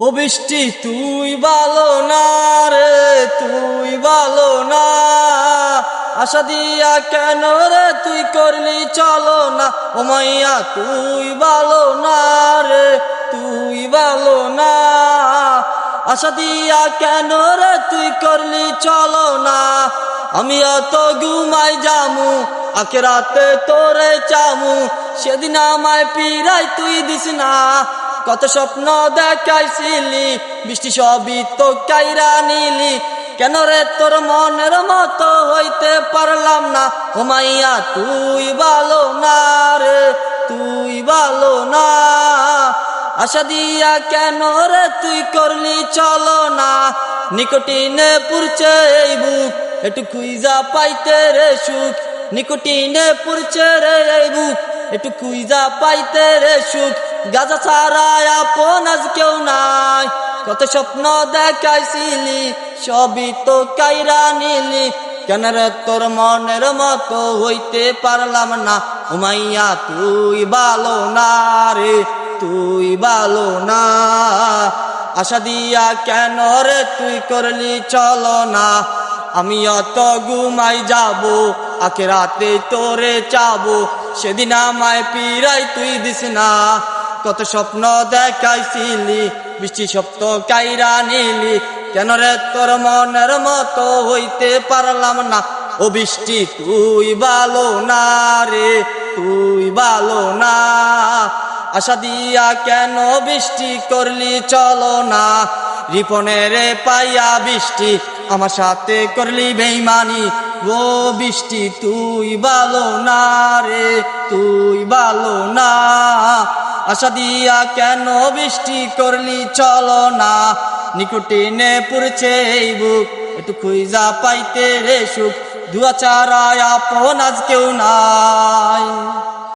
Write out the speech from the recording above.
ও বৃষ্টি, তুই ভালো না রে, তুই ভালো না। আশা দিয়া কেন রে তুই করলি চলো না? ও মাইয়া, তুই ভালো না রে, তুই ভালো না। আশা দিয়া কেন রে তুই করলি চলো না? আমি অত ঘুমাই জামু আকে রাতে তোরে চামু। সেদিন আমায় পিরাই তুই দিস না। কত স্বপ্ন দেখাইছিলি, বৃষ্টি সবই তো কাইরা নিলি। কেন রে তোর মনের মতো হইতে পারলাম না? হুমাইয়া, তুই ভালো না রে, তুই ভালো না। আশা দিয়া কেন রে তুই করলি চলো না? নিকটিনে পুরছে এই বুক একটু কুইজা পাইতে রে সুখ। নিকটিনে পুরছে রে এই বুক একটু কুইজা পাইতে রে সুখ। গাজা ছাড়া আপন আজ কেউ নাই। কত স্বপ্ন দেখাইছিলি, সবই তো কাইরা নিলি। কেন রে তোর মনের মতো হইতে পারলাম না? উমাইয়া তুই ভালো না রে, তুই ভালো না। আশা দিয়া কেন রে তুই করলি চলো না? আমি অত ঘুমাই যাব আকে রাতে তোরে চাবো। সেদিন আমায় পিরাই তুই দিস না। কত স্বপ্ন দেখাইছিলি, বৃষ্টি সপ্ত কাইরা নিলি। কেন রে তোর মনের মতো হইতে পারলাম না? ও বৃষ্টি, তুই ভালো না রে, তুই ভালো না। আশা দিয়া কেন বৃষ্টি করলি, চলো না। রিপনের পাইয়া বৃষ্টি আমার সাথে করলি বেইমানি। ও বৃষ্টি, তুই বালো না রে, তুই বালো না। আশা দিয়া কেন বৃষ্টি করলি, চলো না। নিকুটিনে পুরছে এই বুক একটু খুঁজা পাইতে রে সুখ। দুয়া চারায় আপন আজ কেউ নাই।